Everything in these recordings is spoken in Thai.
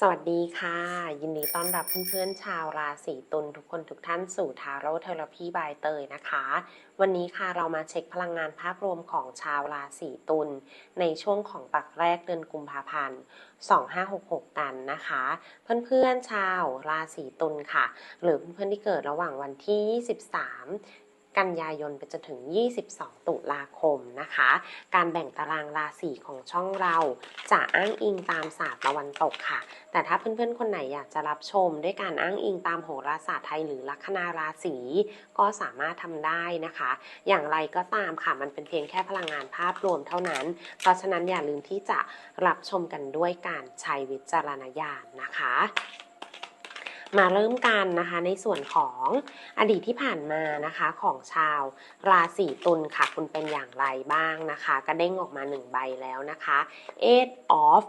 สวัสดีค่ะ ยินดีต้อนรับเพื่อนๆชาวราศีตุลทุกคนทุกท่านสู่ทาโร่เทอราพีบายเตยนะคะ วันนี้ค่ะเรามาเช็คพลังงานภาพรวมของชาวราศีตุลในช่วงของปักแรกเดือนกุมภาพันธ์2566 กันนะคะ เพื่อนๆชาวราศีตุลค่ะ หรือเพื่อนๆที่เกิดระหว่างวันที่ 23 กันยายนไปจนถึง 22 ตุลาคมนะคะ การแบ่งตารางราศีของช่องเราจะอ้างอิงตามศาสตร์ตะวันตกค่ะ แต่ถ้าเพื่อนๆ คนไหนอยากจะรับชม ด้วยการอ้างอิงตามโหราศาสตร์ไทยหรือลัคนาราศีก็สามารถทำได้นะคะ อย่างไรก็ตามค่ะมันเป็นเพียงแค่พลังงานภาพรวมเท่านั้น เพราะฉะนั้นอย่าลืมที่จะรับชมกันด้วยการใช้วิจารณญาณนะคะ มาเริ่มกันนะคะในส่วนของอดีตที่ผ่านมานะคะของชาวราศีตุลค่ะ คุณเป็นอย่างไรบ้างนะคะกระเด้งออกมาหนึ่งใบแล้วนะคะ Eight of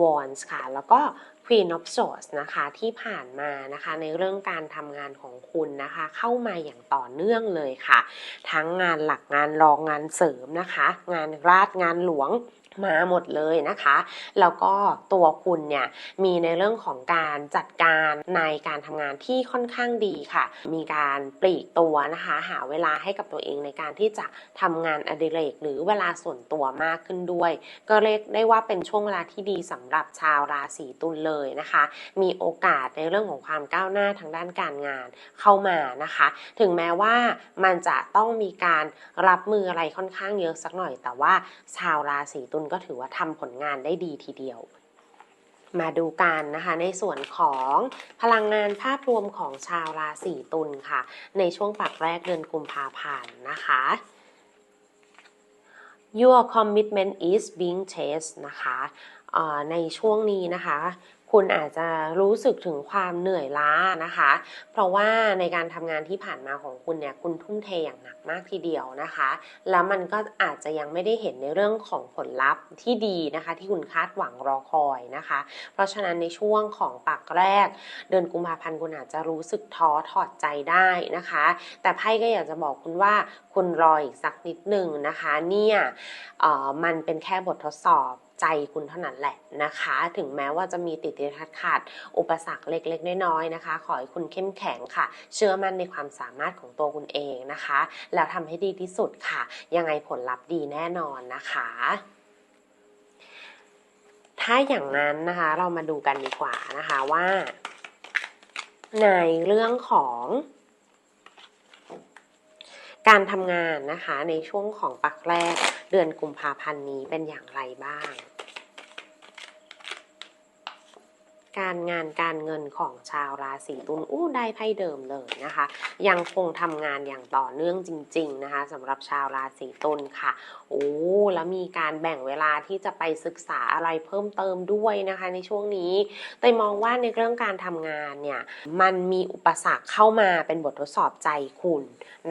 Wands ค่ะ แล้วก็ Queen of Swords นะคะที่ผ่านมานะคะในเรื่องการทำงานของคุณนะคะ เข้ามาอย่างต่อเนื่องเลยค่ะ ทั้งงานหลักงานรองงานเสริมนะคะ งานราชงานหลวง มาหมดเลยนะคะ แล้วก็ตัวคุณเนี่ยมีในเรื่องของการจัดการในการทำงานที่ค่อนข้างดีค่ะ มีการปลีกตัวนะคะ หาเวลาให้กับตัวเองในการที่จะทำงานอดิเรกหรือเวลาส่วนตัวมากขึ้นด้วย ก็เรียกได้ว่าเป็นช่วงเวลาที่ดีสำหรับชาวราศีตุลเลยนะคะ มีโอกาสในเรื่องของความก้าวหน้าทางด้านการงานเข้ามานะคะ ถึงแม้ว่ามันจะต้องมีการรับมืออะไรค่อนข้างเยอะสักหน่อย แต่ว่าชาวราศีตุลก็ถือว่าทำผลงานได้ดีทีเดียว มาดูกันนะคะในส่วนของพลังงานภาพรวมของชาวราศีตุลค่ะ ในช่วงปักแรกเดือนกุมภาพันธ์นะคะ Your commitment is being tested นะคะในช่วงนี้นะคะ คุณอาจจะรู้สึกถึงความเหนื่อยล้านะคะ เพราะว่าในการทำงานที่ผ่านมาของคุณเนี่ยคุณทุ่มเทอย่างหนักมากทีเดียวนะคะ แล้วมันก็อาจจะยังไม่ได้เห็นในเรื่องของผลลัพธ์ที่ดีนะคะ ที่คุณคาดหวังรอคอยนะคะ เพราะฉะนั้นในช่วงของปักแรก เดือนกุมภาพันธ์คุณอาจจะรู้สึกท้อถอดใจได้นะคะ แต่ไพ่ก็อยากจะบอกคุณว่าคุณรออีกสักนิดหนึ่งนะคะ เนี่ยออมันเป็นแค่บททดสอบ ใจคุณเท่านั้นแหละนะคะ ถึงแม้ว่าจะมีติดติดขัดขัดอุปสรรคเล็กๆ น้อยๆนะคะ ขอให้คุณเข้มแข็งค่ะ เชื่อมั่นในความสามารถของตัวคุณเองนะคะ แล้วทำให้ดีที่สุดค่ะ ยังไงผลลัพธ์ดีแน่นอนนะคะถ้าอย่างนั้นนะคะเรามาดูกันดีกว่านะคะว่า ในเรื่องของ การทำงานนะคะในช่วงของปักแรกเดือนกุมภาพันธ์นี้เป็นอย่างไรบ้าง การงานการเงินของชาวราศีตุลอู้ได้ไพ่เดิมเลยนะคะ ยังคงทำงานอย่างต่อเนื่องจริง ๆนะคะสำหรับชาวราศีตุลค่ะโอ้แล้วมีการแบ่งเวลาที่จะไปศึกษาอะไรเพิ่มเติมด้วยนะคะ ในช่วงนี้แต่มองว่าในเรื่องการทำงานเนี่ยมันมีอุปสรรคเข้ามาเป็นบททดสอบใจคุณ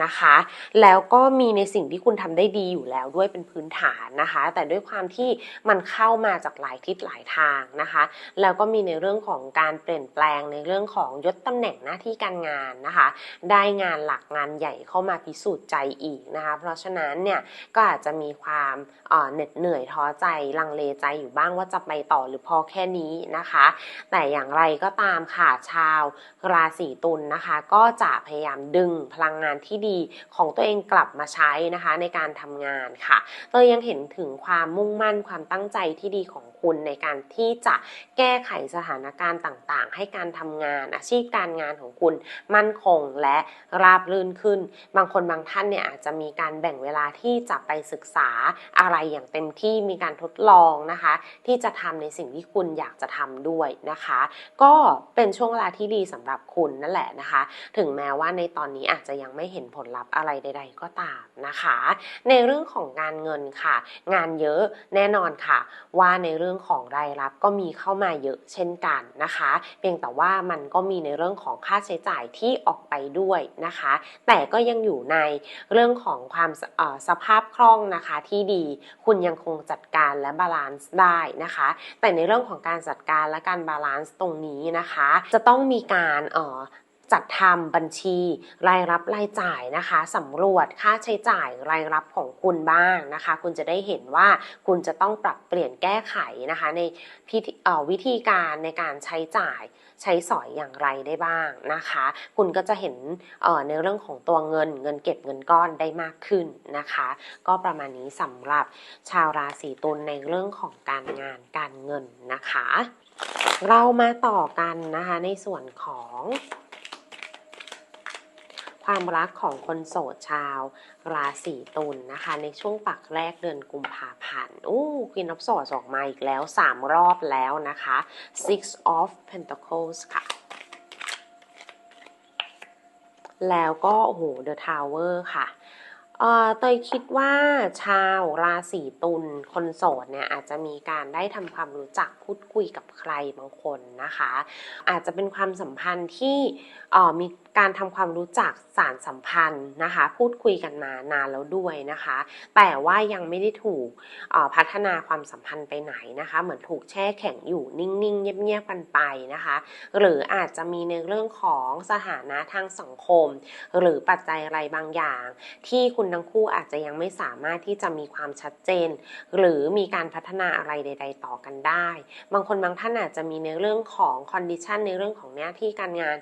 นะคะ แล้วก็มีในสิ่งที่คุณทำได้ดีอยู่แล้วด้วยเป็นพื้นฐานนะคะ แต่ด้วยความที่มันเข้ามาจากหลายทิศหลายทางนะคะ แล้วก็มีในเรื่องื่องของการเปลี่ยนแปลงในเรื่องของยศตำแหน่งหน้าที่การงานนะคะ ได้งานหลักงานใหญ่เข้ามาพิสูจน์ใจอีกนะคะ เพราะฉะนั้นเนี่ยก็อาจจะมีความเหน็ดเหนื่อยท้อใจลังเลใจอยู่บ้างว่าจะไปต่อหรือพอแค่นี้นะคะ แต่อย่างไรก็ตามค่ะชาวราศีตุลนะคะ ก็จะพยายามดึงพลังงานที่ดีของตัวเองกลับมาใช้นะคะในการทำงานค่ะเตยยังเห็นถึงความมุ่งมั่นความตั้งใจที่ดีของ คุณในการที่จะแก้ไขสถานการณ์ต่างๆ ให้การทำงานอาชีพการงานของคุณมั่นคงและราบรื่นขึ้น บางคนบางท่านเนี่ยอาจจะมีการแบ่งเวลาที่จะไปศึกษาอะไรอย่างเต็มที่มีการทดลองนะคะ ที่จะทำในสิ่งที่คุณอยากจะทำด้วยนะคะ ก็เป็นช่วงเวลาที่ดีสำหรับคุณนั่นแหละนะคะ ถึงแม้ว่าในตอนนี้อาจจะยังไม่เห็นผลลัพธ์อะไรใด ๆ ก็ตามนะคะ ในเรื่องของการเงินค่ะ งานเยอะแน่นอนค่ะ ว่าในเรื่องื่องของรายรับก็มีเข้ามาเยอะเช่นกันนะคะ เพียงแต่ว่ามันก็มีในเรื่องของค่าใช้จ่ายที่ออกไปด้วยนะคะ แต่ก็ยังอยู่ในเรื่องของความสสภาพคล่องนะคะที่ดีคุณยังคงจัดการและบาลานซ์ได้นะคะ แต่ในเรื่องของการจัดการและการบาลานซ์ตรงนี้นะคะ จะต้องมีการ จัดทำบัญชี รายรับรายจ่ายนะคะสำรวจค่าใช้จ่ายรายรับของคุณบ้างนะคะ คุณจะได้เห็นว่าคุณจะต้องปรับเปลี่ยนแก้ไขนะคะ ในพิธีวิธีการในการใช้จ่ายใช้สอยอย่างไรได้บ้างนะคะ คุณก็จะเห็นในเรื่องของตัวเงิน เงินเก็บเงินก้อนได้มากขึ้นนะคะ ก็ประมาณนี้สำหรับชาวราศีตุลในเรื่องของการงานการเงินนะคะ เรามาต่อกันนะคะในส่วนของ ความรักของคนโสดชาว ราศีตุลนะคะ ในช่วงปักแรกเดือนกุมภาพันธ์อู้ควีนอ f ฟสอดออกมาอีกแล้ว 3 รอบแล้วนะคะ Six of Pentacles ค่ะ แล้วก็โอ้โห The Tower ค่ะ เออเตยคิดว่าชาวราศีตุลคนโสดเนี่ยอาจจะมีการได้ทำความรู้จักพูดคุยกับใครบางคนนะคะ อาจจะเป็นความสัมพันธ์ที่เออมีการทำความรู้จักสารสัมพันธ์นะคะ พูดคุยกันมานานแล้วด้วยนะคะ แต่ว่ายังไม่ได้ถูกพัฒนาความสัมพันธ์ไปไหนนะคะ เหมือนถูกแช่แข็งอยู่นิ่งๆ เงียบๆกันไปนะคะ หรืออาจจะมีในเรื่องของสถานะทางสังคม หรือปัจจัยอะไรบางอย่างที่คุณทั้งคู่อาจจะยังไม่สามารถที่จะมีความชัดเจน หรือมีการพัฒนาอะไรใด ๆ ต่อกันได้ บางคนบางท่านอาจจะมีในเรื่องของคอนดิชันในเรื่องของหน้าที่การงาน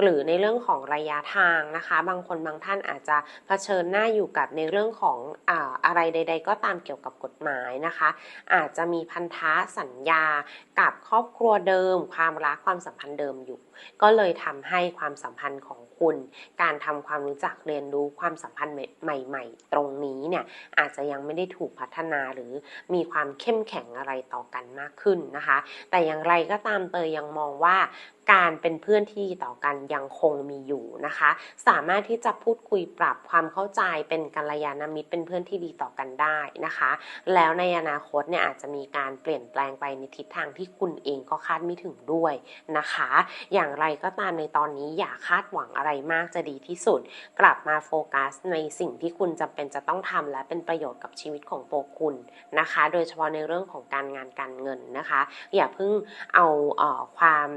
หรือในเรื่องของระยะทางนะคะ บางคนบางท่านอาจจะเผชิญหน้าอยู่กับในเรื่องของออะไรใด ๆ ก็ตามเกี่ยวกับกฎหมายนะคะ อาจจะมีพันธะสัญญากับครอบครัวเดิม ความรักความสัมพันธ์เดิมอยู่ ก็เลยทำให้ความสัมพันธ์ของ คุณ การทำความรู้จักเรียนรู้ความสัมพันธ์ใหม่ ๆ ตรงนี้เนี่ยอาจจะยังไม่ได้ถูกพัฒนาหรือมีความเข้มแข็งอะไรต่อกันมากขึ้นนะคะ แต่อย่างไรก็ตามเตยยังมองว่าการเป็นเพื่อนที่ดีต่อกันยังคงมีอยู่นะคะ สามารถที่จะพูดคุยปรับความเข้าใจเป็นกัลยาณมิตรเป็นเพื่อนที่ดีต่อกันได้นะคะ แล้วในอนาคตเนี่ยอาจจะมีการเปลี่ยนแปลงไปในทิศทางที่คุณเองก็คาดไม่ถึงด้วยนะคะ อย่างไรก็ตามในตอนนี้อย่าคาดหวังอะไรมากจะดีที่สุด กลับมาโฟกัสในสิ่งที่คุณจำเป็นจะต้องทำและเป็นประโยชน์กับชีวิตของตัวคุณนะคะ โดยเฉพาะในเรื่องของการงานการเงินนะคะ อย่าเพิ่งเอาเออความ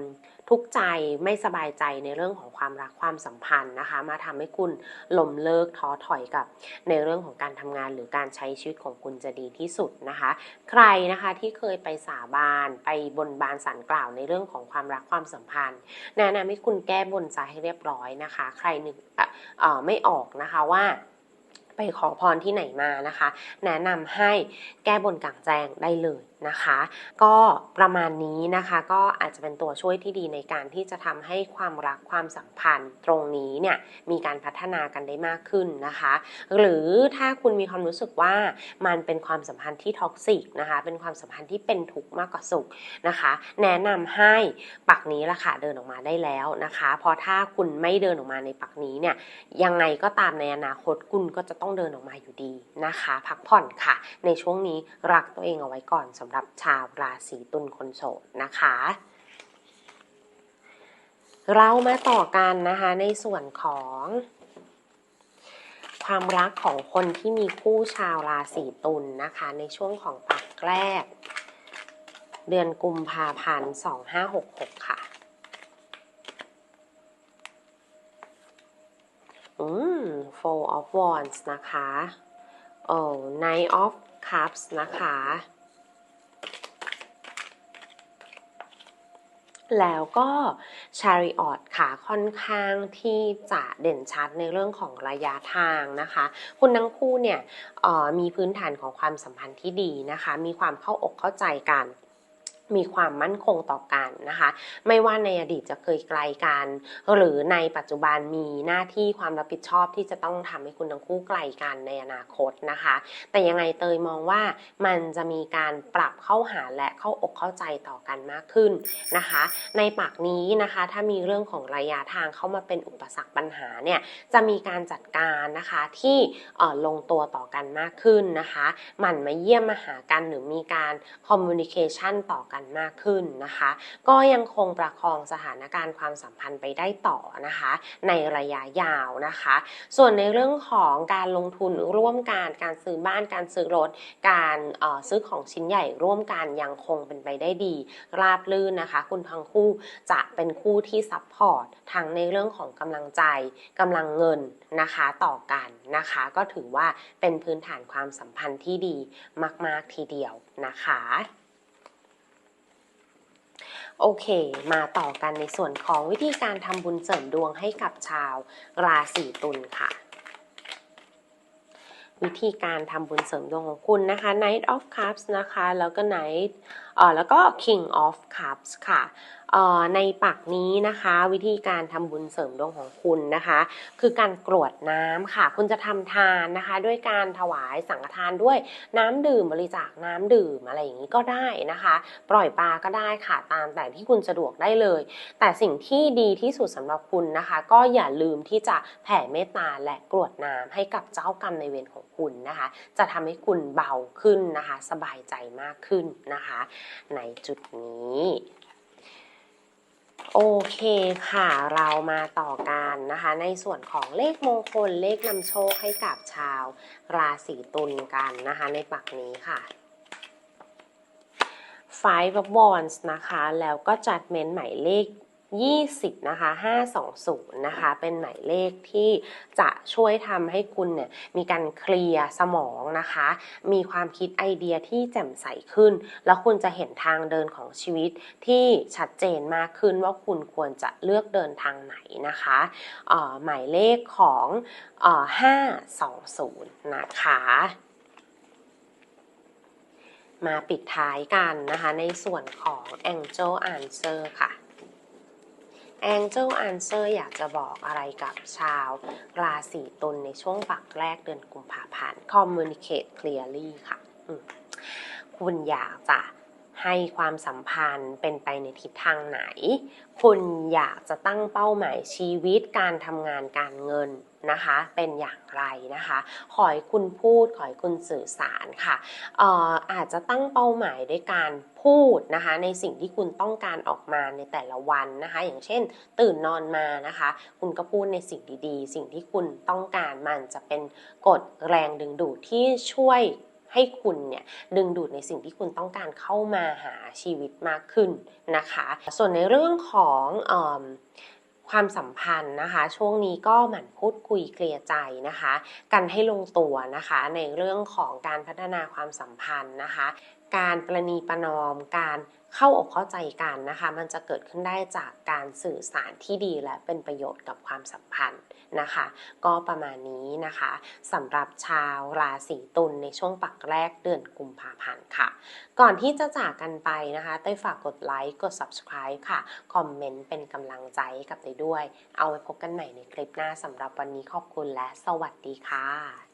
ทุกข์ใจไม่สบายใจในเรื่องของความรักความสัมพันธ์นะคะ มาทำให้คุณหล้มเลิกท้อถอยกับในเรื่องของการทำงานหรือการใช้ชีวิตของคุณจะดีที่สุดนะคะ ใครนะคะที่เคยไปสาบานไปบนบานสารกล่าวในเรื่องของความรักความสัมพันธ์แนะนำให้คุณแก้บนใจให้เรียบร้อยนะคะ ใครนึกไม่ออกนะคะว่าไปขอพรที่ไหนมานะคะ แนะนำให้แก้บนกลางแจ้งได้เลย นะคะ ก็ประมาณนี้นะคะก็อาจจะเป็นตัวช่วยที่ดีในการที่จะทำให้ความรักความสัมพันธ์ตรงนี้เนี่ยมีการพัฒนากันได้มากขึ้นนะคะ หรือถ้าคุณมีความรู้สึกว่ามันเป็นความสัมพันธ์ที่ท็อกซิกนะคะเป็นความสัมพันธ์ที่เป็นทุกข์มากกว่าสุขนะคะ แนะนำให้ปักนี้ละค่ะเดินออกมาได้แล้วนะคะเพราะถ้าคุณไม่เดินออกมาในปักนี้เนี่ยยังไงก็ตามในอนาคตคุณก็จะต้องเดินออกมาอยู่ดีนะคะ พักผ่อนค่ะ ในช่วงนี้รักตัวเองเอาไว้ก่อนสำหรับชาวราศีตุลคนโสดนะคะ เรามาต่อกันนะคะในส่วนของ ความรักของคนที่มีคู่ชาวราศีตุลนะคะ ในช่วงของปักแรก เดือนกุมภาพันธ์2566 ค่ะอืม Four of Wands นะคะ โอ้ Knight of Cups นะคะ แล้วก็ Chariot ค่ะค่อนข้างที่จะเด่นชัดในเรื่องของระยะทางนะคะ คุณทั้งคู่เนี่ยออมีพื้นฐานของความสัมพันธ์ที่ดีนะคะ มีความเข้าอกเข้าใจกัน มีความมั่นคงต่อกันนะคะ ไม่ว่าในอดีตจะเคยไกลกัน หรือในปัจจุบันมีหน้าที่ความรับผิดชอบที่จะต้องทำให้คุณทั้งคู่ไกลกันในอนาคตนะคะ แต่ยังไงเตยมองว่ามันจะมีการปรับเข้าหาและเข้าอกเข้าใจต่อกันมากขึ้นนะคะ ในปากนี้นะคะ ถ้ามีเรื่องของระยะทางเข้ามาเป็นอุปสรรคปัญหาเนี่ยจะมีการจัดการนะคะที่ลงตัวต่อกันมากขึ้นนะคะหมั่นมาเยี่ยมมาหากันหรือมีการคอมมูนิเคชันต่อกันกันมากขึ้นนะคะ ก็ยังคงประคองสถานการณ์ความสัมพันธ์ไปได้ต่อนะคะ ในระยะยาวนะคะ ส่วนในเรื่องของการลงทุนร่วมกันการซื้อบ้านการซื้อรถ การซื้อของชิ้นใหญ่ร่วมกันยังคงเป็นไปได้ดี ราบรื่นนะคะ คุณทั้งคู่จะเป็นคู่ที่ซัพพอร์ตทั้งในเรื่องของกำลังใจกำลังเงินนะคะต่อกันนะคะ ก็ถือว่าเป็นพื้นฐานความสัมพันธ์ที่ดีมาก ๆ ทีเดียวนะคะ โอเค มาต่อกันในส่วนของวิธีการทำบุญเสริมดวงให้กับชาวราศีตุลค่ะ วิธีการทำบุญเสริมดวงของคุณนะคะ Knight of Cups นะคะ แล้วก็ Knight แล้วก็ King of Cups ค่ะในปักนี้นะคะวิธีการทำบุญเสริมดวงของคุณนะคะ คือการกรวดน้ำค่ะ คุณจะทำทานนะคะ ด้วยการถวายสังฆทานด้วยน้ำดื่มบริจาคน้ำดื่มอะไรอย่างนี้ก็ได้นะคะ ปล่อยปลาก็ได้ค่ะตามแต่ที่คุณสะดวกได้เลย แต่สิ่งที่ดีที่สุดสำหรับคุณนะคะ ก็อย่าลืมที่จะแผ่เมตตาและกรวดน้ำให้กับเจ้ากรรมในเวรของคุณนะคะ จะทำให้คุณเบาขึ้นนะคะ สบายใจมากขึ้นนะคะในจุดนี้ โอเคค่ะเรามาต่อกันนะคะ ในส่วนของเลขมงคลเลขนำโชคให้กับชาว ราศีตุลกันนะคะ ในปักนี้ค่ะ Five of Wands นะคะ แล้วก็จัดเมนหมายเลข 20 นะคะ 520 นะคะ เป็นหมายเลขที่จะช่วยทำให้คุณเนี่ยมีการเคลียร์สมองนะคะ มีความคิดไอเดียที่แจ่มใสขึ้น แล้วคุณจะเห็นทางเดินของชีวิตที่ชัดเจนมากขึ้นว่าคุณควรจะเลือกเดินทางไหนนะคะออหมายเลขของออ520 นะคะมาปิดท้ายกันนะคะในส่วนของ Angel Answer ค่ะ Angel Answer อยากจะบอกอะไรกับชาวราศีตุลในช่วงปักแรกเดือนกุมภาพันธ์ Communicate clearly ค่ะ คุณอยากจะ ให้ความสัมพันธ์เป็นไปในทิศทางไหน คุณอยากจะตั้งเป้าหมายชีวิตการทำงานการเงินนะคะ เป็นอย่างไรนะคะ ขอให้คุณพูด ขอให้คุณสื่อสารค่ะอออาจจะตั้งเป้าหมายด้วยการพูดนะคะ ในสิ่งที่คุณต้องการออกมาในแต่ละวันนะคะ อย่างเช่น ตื่นนอนมานะคะ คุณก็พูดในสิ่งดีๆ สิ่งที่คุณต้องการมันจะเป็นกฎแรงดึงดูดที่ช่วย ให้คุณเนี่ยดึงดูดในสิ่งที่คุณต้องการเข้ามาหาชีวิตมากขึ้นนะคะ ส่วนในเรื่องของอความสัมพันธ์นะคะ ช่วงนี้ก็หมั่นพูดคุยเคลียร์ใจนะคะ กันให้ลงตัวนะคะ ในเรื่องของการพัฒนาความสัมพันธ์นะคะ การประนีประนอมการ เข้าอกเข้าใจกันนะคะ มันจะเกิดขึ้นได้จากการสื่อสารที่ดีและเป็นประโยชน์กับความสัมพันธ์นะคะ ก็ประมาณนี้นะคะสำหรับชาวราศีตุลในช่วงปักแรกเดือนกุมภาพันธ์ค่ะ ก่อนที่จะจากกันไปนะคะเต้ยฝากกดไลค์กด subscribe ค่ะ คอมเมนต์เป็นกำลังใจกับเต้ด้วย เอาไว้พบกันใหม่ในคลิปหน้าสำหรับวันนี้ขอบคุณและสวัสดีค่ะ